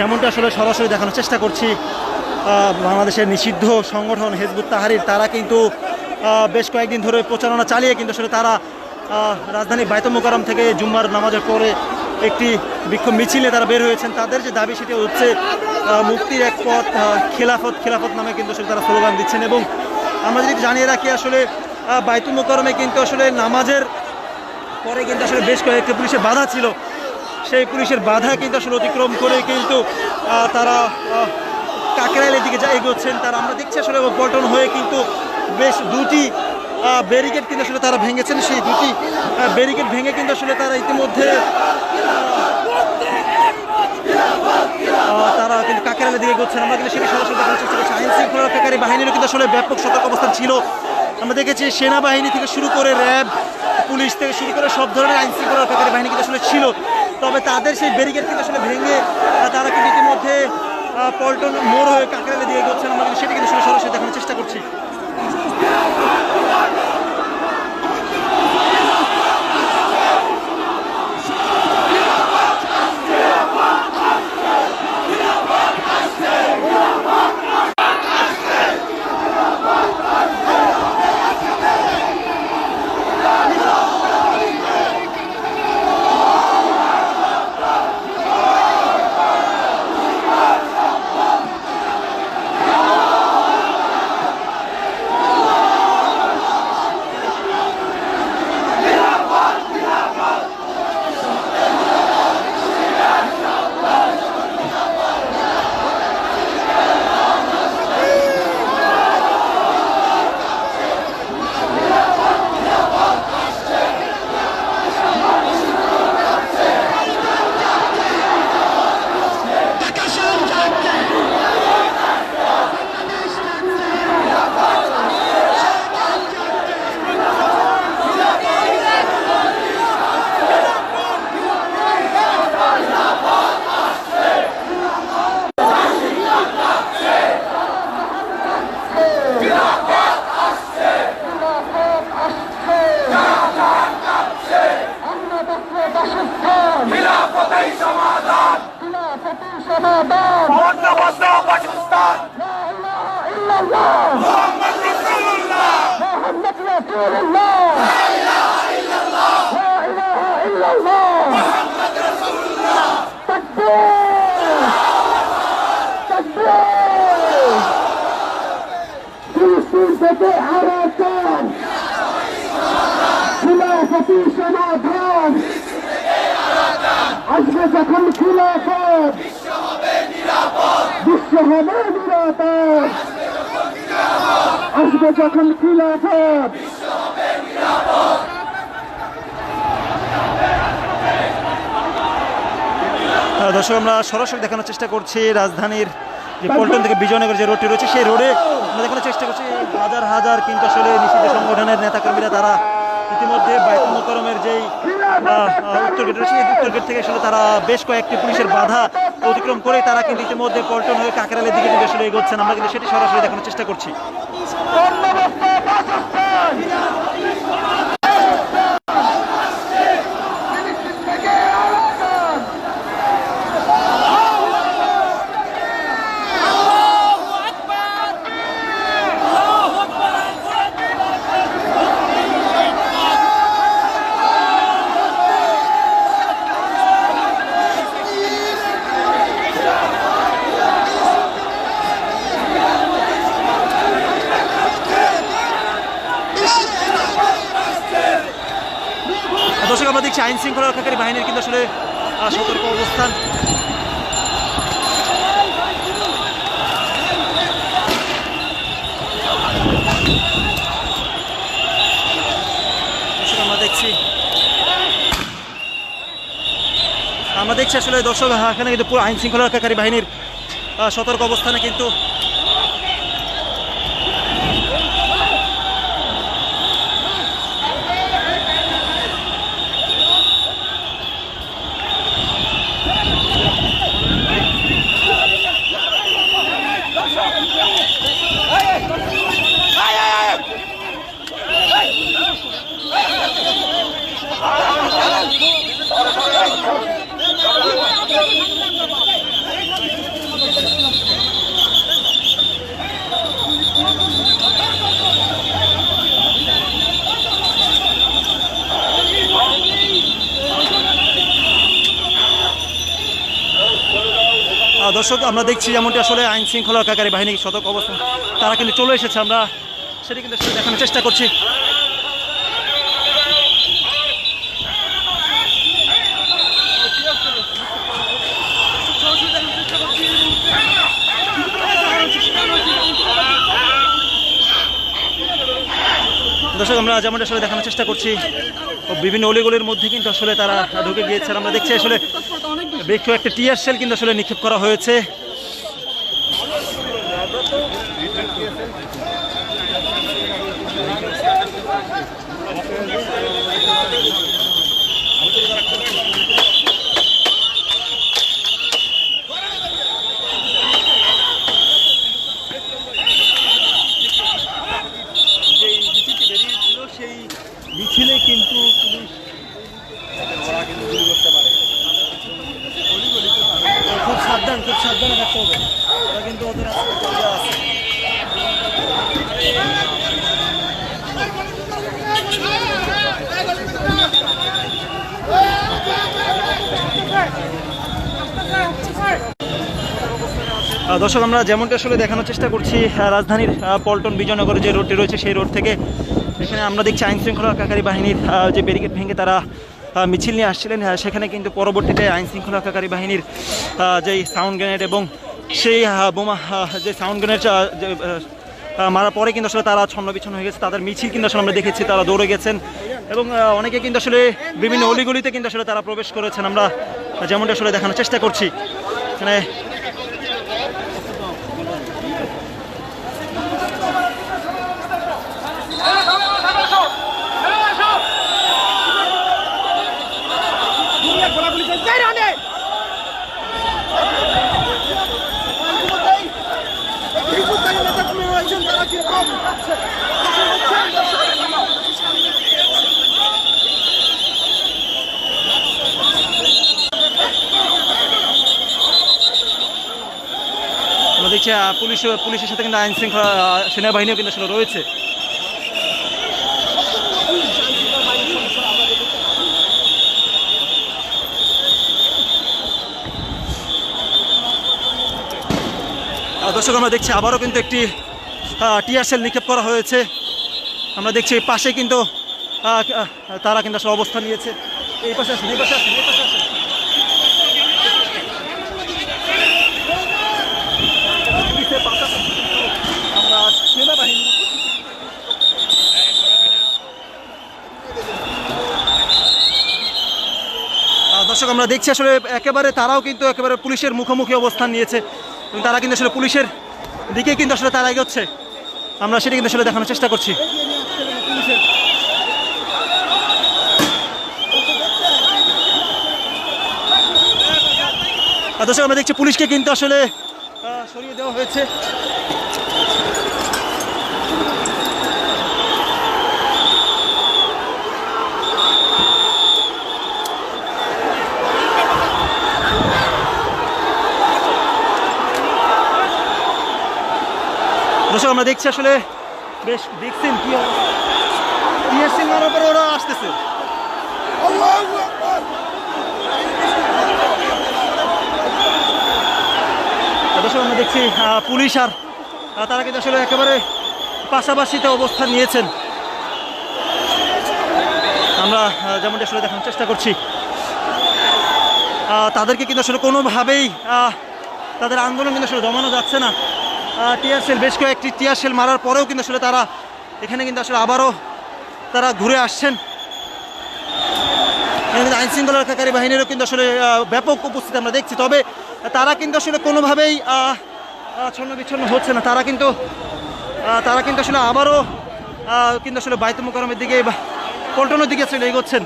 যেমনটা আসলে সরাসরি দেখানোর চেষ্টা করছি বাংলাদেশের নিষিদ্ধ সংগঠন হেজবুত তাহারির তারা কিন্তু বেশ কয়েকদিন ধরে প্রচারণা চালিয়ে কিন্তু আসলে তারা রাজধানী বাইতুল মোকারম থেকে জুম্মার নামাজের পরে একটি বিক্ষোভ মিছিলে তারা বের হয়েছেন। তাদের যে দাবি সেটি হচ্ছে মুক্তির এক পথ খেলাফত খেলাফত নামে কিন্তু আসলে তারা স্লোগান দিচ্ছেন এবং আমরা যদি জানিয়ে রাখি আসলে আহ, বাইতুল মোকারমে কিন্তু আসলে নামাজের পরে কিন্তু আসলে বেশ কয়েকটি পুলিশের বাধা ছিল। সেই পুলিশের বাধা কিন্তু আসলে অতিক্রম করে কিন্তু তারা কাকরাইলের দিকে যা এগোচ্ছেন, তারা আমরা দেখছি আসলে পল্টন হয়ে কিন্তু বেশ দুটি ব্যারিকেড কিন্তু আসলে তারা ভেঙেছেন। সেই দুটি ব্যারিকেড ভেঙে কিন্তু আসলে তারা ইতিমধ্যে তারা কিন্তু কাকেরালের দিকে এগোচ্ছেন। আমরা কিন্তু সেটি সরাসরি দেখার চেষ্টা করছি। আইন শৃঙ্খলা রক্ষাকারী বাহিনীরও কিন্তু আসলে ব্যাপক সতর্ক অবস্থান ছিল। আমরা দেখেছি সেনাবাহিনী থেকে শুরু করে র্যাব, পুলিশ থেকে শুরু করে সব ধরনের আইন শৃঙ্খলা রক্ষাকারী বাহিনী কিন্তু আসলে ছিল। তবে তাদের সেই ব্যারিকেড কিন্তু আসলে ভেঙে তারা কিন্তু ইতিমধ্যে পল্টন মোড় হয়ে কাঁকড়ালে দিয়ে এগোচ্ছেন। আমরা সেটি কিন্তু সরাসরি দেখানোর চেষ্টা করছি। الشهادات هن وثاق باكستان لا اله الا الله محمد رسول الله محمد رسول الله لا اله الا الله لا اله الا الله محمد رسول الله تكبير تكبير فلسطين فتح حراسان خلافتي شنادان عززكم خلافات বিশ্ব হবে নিরাপদ। আসবে যখন খিলাফত। দর্শক আমরা সরাসরি দেখানোর চেষ্টা করছি রাজধানীর যে পল্টন থেকে বিজয়নগর যে রোডটি রয়েছে সেই রোডে আমরা দেখানোর চেষ্টা করছি হাজার হাজার কিন্তু আসলে নিষিদ্ধ সংগঠনের নেতাকর্মীরা তারা ইতিমধ্যে বাইতুল মোকরমের যেই উত্তর গেট রয়েছে উত্তর গেট থেকে আসলে তারা বেশ কয়েকটি পুলিশের বাধা অতিক্রম করে তারা কিন্তু ইতিমধ্যে পল্টন হয়ে কাকেরালের দিকে কিন্তু এগোচ্ছেন। আমরা কিন্তু সেটি সরাসরি দেখানোর চেষ্টা করছি দর্শক আমরা দেখছি আইন শৃঙ্খলা রক্ষাকারী বাহিনীর কিন্তু আসলে সতর্ক অবস্থান। আমরা দেখছি। আসলে দর্শক এখানে কিন্তু পুরো আইন শৃঙ্খলা রক্ষাকারী বাহিনীর সতর্ক অবস্থানে কিন্তু আমরা দেখছি যেমনটি আসলে আইন শৃঙ্খলা রক্ষাকারী বাহিনী সতর্ক অবস্থান। তারা কিন্তু চলে এসেছে, আমরা সেটি কিন্তু দেখানোর চেষ্টা করছি। দর্শক, আমরা যেমনটা আসলে দেখানোর চেষ্টা করছি বিভিন্ন অলিগলির মধ্যে কিন্তু আসলে তারা ঢুকে গিয়েছে। আমরা দেখছি আসলে বেশ একটা টিয়ার সেল কিন্তু আসলে নিক্ষেপ করা হয়েছে যেই মিছিলটি বেরিয়েছিল সেই মিছিলে কিন্তু পুলিশ খুব সাবধান থাকতে হবে। ওরা কিন্তু ওদের দর্শক, আমরা যেমনটা আসলে দেখানোর চেষ্টা করছি রাজধানীর পল্টন বিজয়নগরে যে রোডটি রয়েছে, সেই রোড থেকে এখানে আমরা দেখছি আইন শৃঙ্খলা রক্ষাকারী বাহিনীর যে ব্যারিকেড ভেঙে তারা মিছিল নিয়ে আসছিলেন। সেখানে কিন্তু পরবর্তীতে আইন শৃঙ্খলা রক্ষাকারী বাহিনীর যেই সাউন্ড গ্রেনেড এবং সেই বোমা যে সাউন্ড গ্রেনেড যে মারার পরে কিন্তু আসলে তারা ছন্ন বিচ্ছন্ন হয়ে গেছে। তাদের মিছিল কিন্তু আসলে আমরা দেখেছি, তারা দৌড়ে গেছেন। এবং অনেকে কিন্তু আসলে বিভিন্ন অলিগলিতে কিন্তু আসলে তারা প্রবেশ করেছেন। আমরা যেমনটা আসলে দেখানোর চেষ্টা করছি। মানে আমরা দেখছি আহ, পুলিশ, পুলিশের সাথে কিন্তু আইন শৃঙ্খলা সেনাবাহিনীও কিন্তু আসলে রয়েছে। দর্শক, আমরা দেখছি আবারও কিন্তু একটি টিয়ার সেল নিক্ষেপ করা হয়েছে। আমরা দেখছি পাশে কিন্তু তারা কিন্তু আসলে অবস্থান নিয়েছে। এই পাশে আসেন, এই পাশে আসেন, এই পাশে আসেন পুলিশের পাশাপাশি কিন্তু আমরা সেনাবাহিনী আহ, দর্শক, আমরা দেখছি আসলে একেবারে তারাও কিন্তু একেবারে পুলিশের মুখোমুখি অবস্থান নিয়েছে। এবং তারা কিন্তু আসলে পুলিশের দিকে কিন্তু আসলে তারা এগোচ্ছে। আমরা সেটা কিন্তু আসলে দেখানোর চেষ্টা করছি। দর্শক, আমরা দেখছি পুলিশকে কিন্তু আসলে সরিয়ে দেওয়া হয়েছে। আমরা দেখছি আসলে বেশ দেখছেন কি টিএসসি মারার পরে ওরা আসতেছে। দর্শক আমরা দেখছি পুলিশ আর তারা কিন্তু আসলে একেবারে পাশাপাশিতে অবস্থান নিয়েছেন। আমরা আহ, যেমনটি আসলে দেখানোর চেষ্টা করছি তাদেরকে কিন্তু আসলে কোনোভাবেই আহ, তাদের আন্দোলন কিন্তু আসলে দমানো যাচ্ছে না। টিয়ার সেল বেশ কয়েকটি টিয়ার সেল মারার পরেও কিন্তু আসলে তারা এখানে কিন্তু আসলে আবারও তারা ঘুরে আসছেন। কিন্তু আইন শৃঙ্খলা রক্ষাকারী বাহিনীরও কিন্তু আসলে ব্যাপক উপস্থিতি আমরা দেখছি। তবে তারা কিন্তু আসলে কোনোভাবেই ছন্ন বিচ্ছন্ন হচ্ছে না। তারা কিন্তু তারা কিন্তু আসলে আবারও কিন্তু আসলে বাইতুল মোকারমের দিকে বা পল্টনের দিকে আসলে এগোচ্ছেন।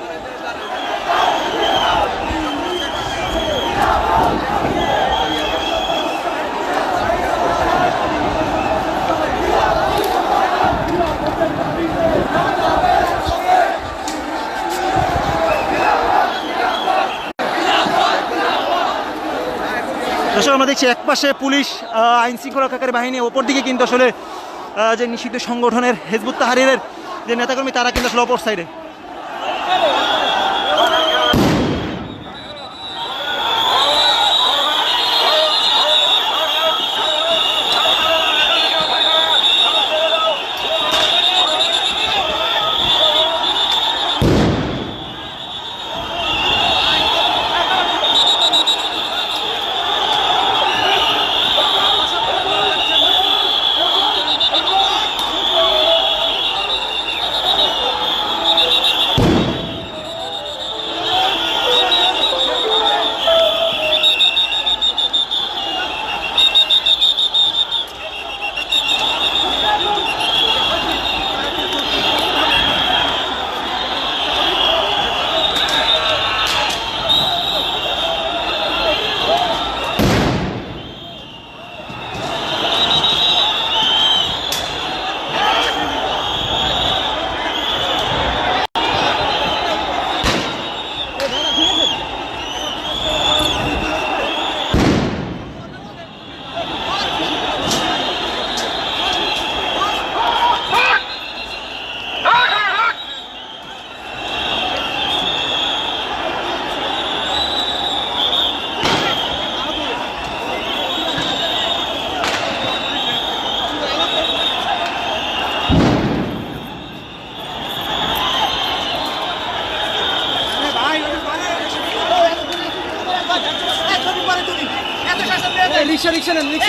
দর্শক আমরা দেখছি একপাশে পুলিশ আইন শৃঙ্খলা রক্ষাকারী বাহিনী ওপর দিকে কিন্তু আসলে যে নিষিদ্ধ সংগঠনের হেজবুত তাহারিরের যে নেতাকর্মী, তারা কিন্তু আসলে অপর সাইডে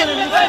রিক্সা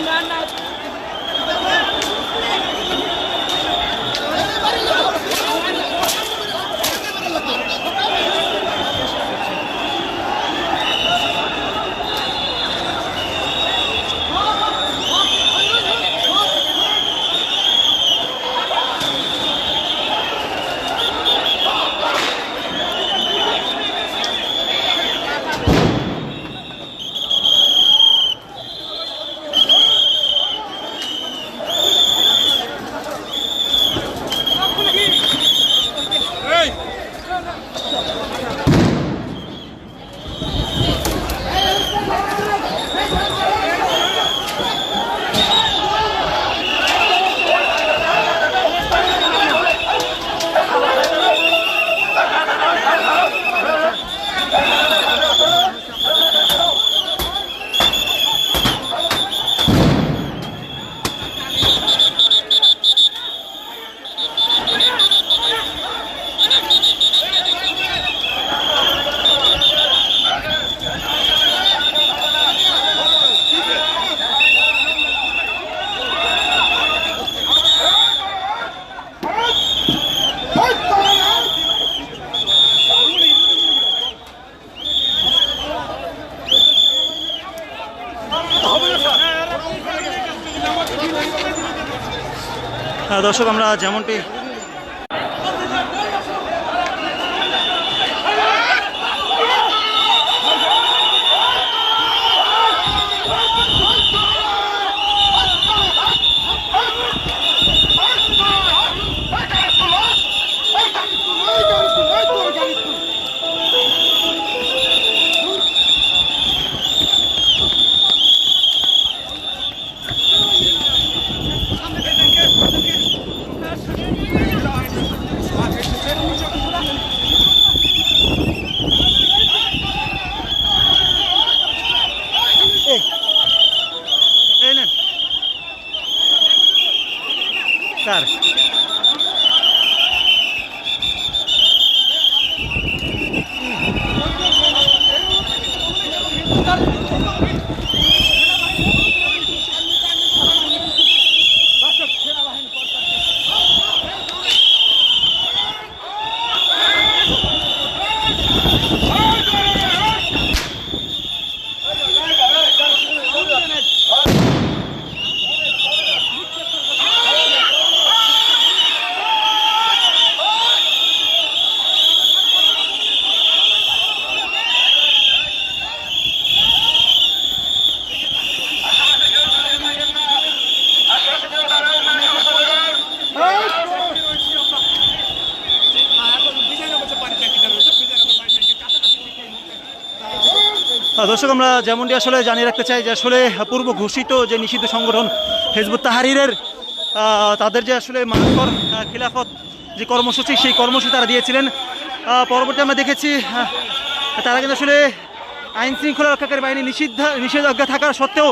দর্শক আমরা যেমনটি দর্শক, আমরা যেমনটি আসলে জানিয়ে রাখতে চাই যে আসলে পূর্ব ঘোষিত যে নিষিদ্ধ সংগঠন হেজবুত তাহারিরের তাদের যে আসলে মানকর খিলাফত যে কর্মসূচি, সেই কর্মসূচি তারা দিয়েছিলেন। পরবর্তী আমরা দেখেছি তারা কিন্তু আসলে আইন শৃঙ্খলা রক্ষাকারী বাহিনী নিষিদ্ধ, নিষেধাজ্ঞা থাকার সত্ত্বেও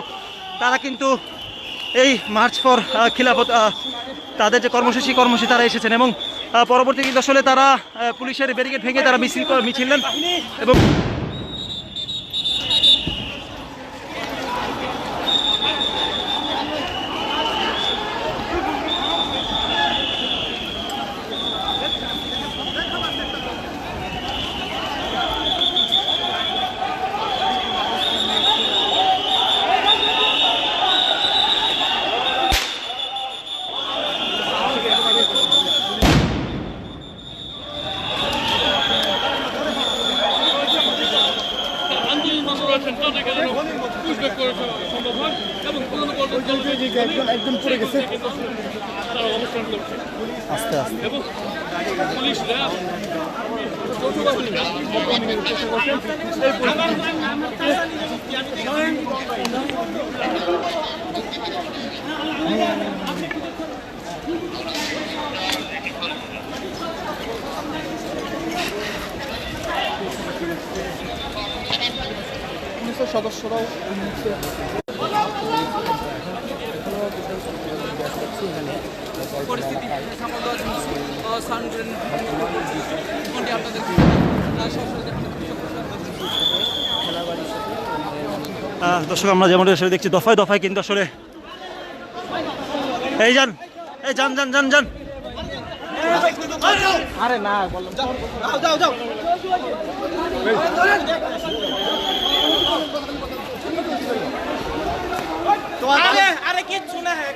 তারা কিন্তু এই মার্চ ফর খিলাফত তাদের যে কর্মসূচি কর্মসূচি তারা এসেছেন এবং পরবর্তী কিন্তু আসলে তারা পুলিশের ব্যারিকেড ভেঙে তারা মিছিল কর- মিছিল নেন এবং আন্দোলন বন্ধ রয়েছেন তাদেরকে যেন পুষব্যাক করে সম্ভব হয় এবং পুরনো একজন একজন পড়ে গেছে তারা অবস্থান করছে আস্তে আস্তে এবং পুলিশ র্যাব যৌথ বাহিনী মোকাবিলার চেষ্টা করছেন এই পরিস্থিতিতে পুলিশের সদস্যরাও পরিস্থিতি কোনটি আপনাদের দর্শক আমরা যেমন আসলে দেখছি দফায় দফায় কিন্তু আসলে এই যান এই যান যান যান যান। আরে না বললাম যাও যাও যাও। আরে আরে কিচ্ছু না হ্যাঁ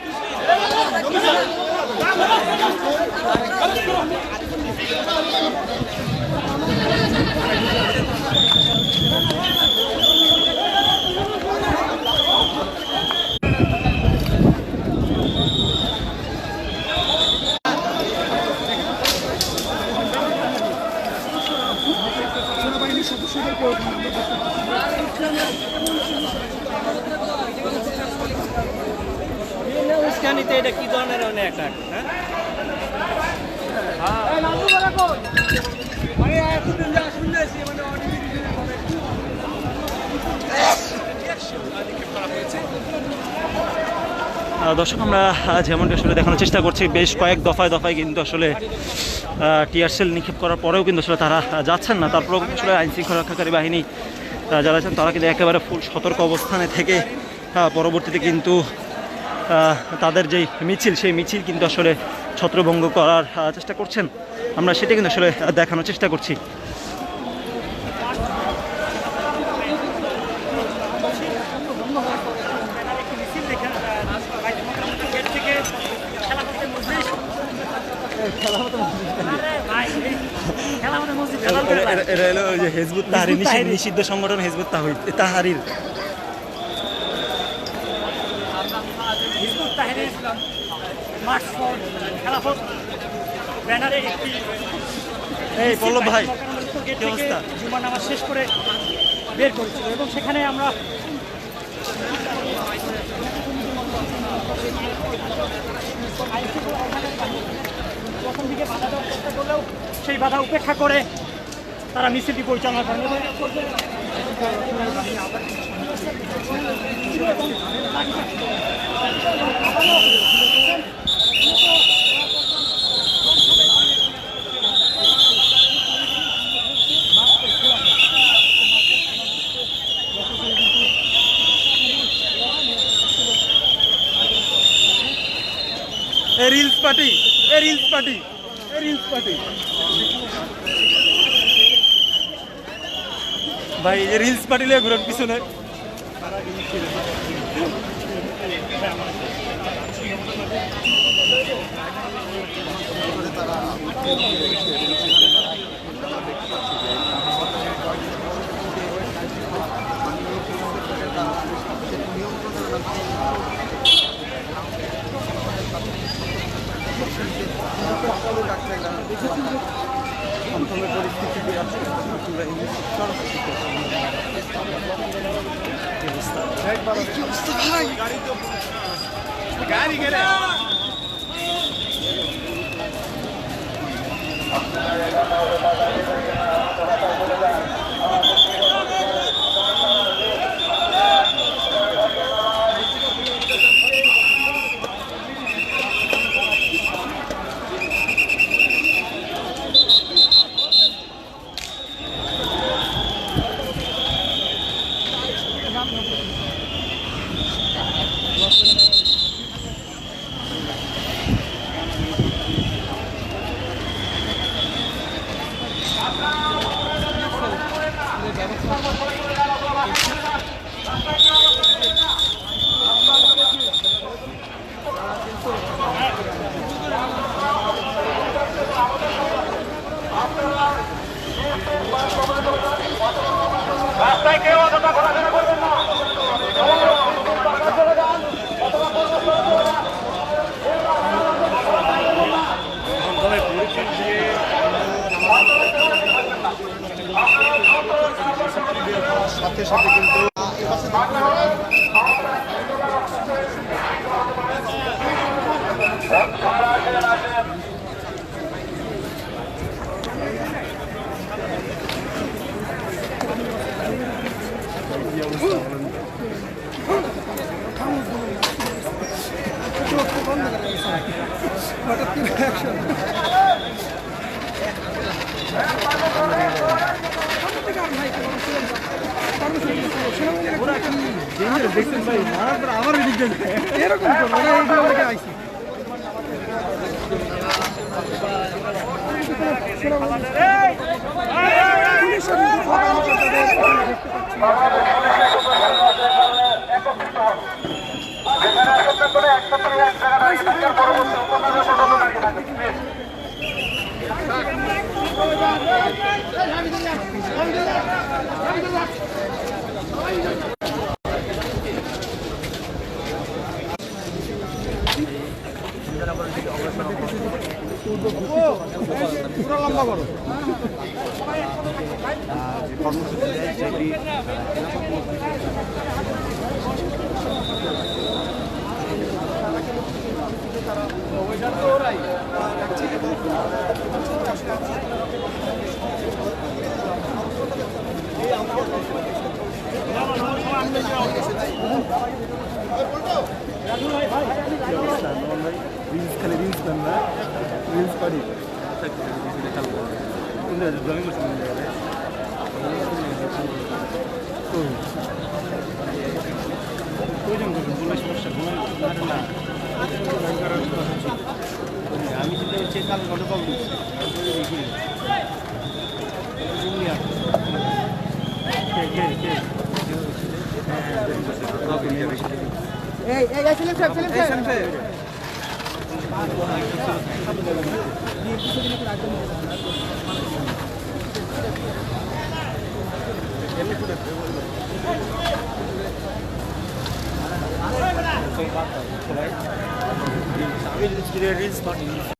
উস্কানিতে এটা কি ধরনের অনেক হ্যাঁ আহ, দর্শক, আমরা যেমনটা আসলে দেখানোর চেষ্টা করছি, বেশ কয়েক দফায় দফায় কিন্তু আসলে টিয়ারসেল নিক্ষেপ করার পরেও কিন্তু আসলে তারা যাচ্ছেন না। তারপরেও আসলে আইন শৃঙ্খলা রক্ষাকারী বাহিনী যারা আছেন, তারা কিন্তু একেবারে ফুল সতর্ক অবস্থানে থেকে পরবর্তীতে কিন্তু তাদের যেই মিছিল, সেই মিছিল কিন্তু আসলে ছত্রভঙ্গ করার চেষ্টা করছেন। আমরা সেটা কিন্তু আসলে দেখানোর চেষ্টা করছি। এটা হলো ওই যে হেজবুত তাহারির নিষিদ্ধ- সংগঠন Hizbut Tahrir. Hizbut Tahrir March for খেলাফত ব্যানারে একটি এই পল্লব ভাই কি অবস্থা? জুমার নামাজ শেষ করে বের করেছিল এবং সেখানে আমরা প্রথম দিকে বাধা দেওয়ার চেষ্টা করলেও সেই বাধা উপেক্ষা করে তারা মিছিলটি পরিচালনা করেন। রিলস পার্টি এ রিলস পার্টি এ রিলস পার্টি। ভাই এই যে রিলস লিয়ে ঘুরেন পিছনে। সাথে পুরো লম্বা করো কর্মসূচি রিলস খালি রিলস দেন না রিলস পারি ড্রয়িং মেশিন প্রয়োজন করবেন বললে সমস্যা ঘুমানো না şeytan orada olmuş. Böyle bir şey. Bunu yap. Gel gel gel. Hey, hey, ya selam selam selam selam. Reels bak.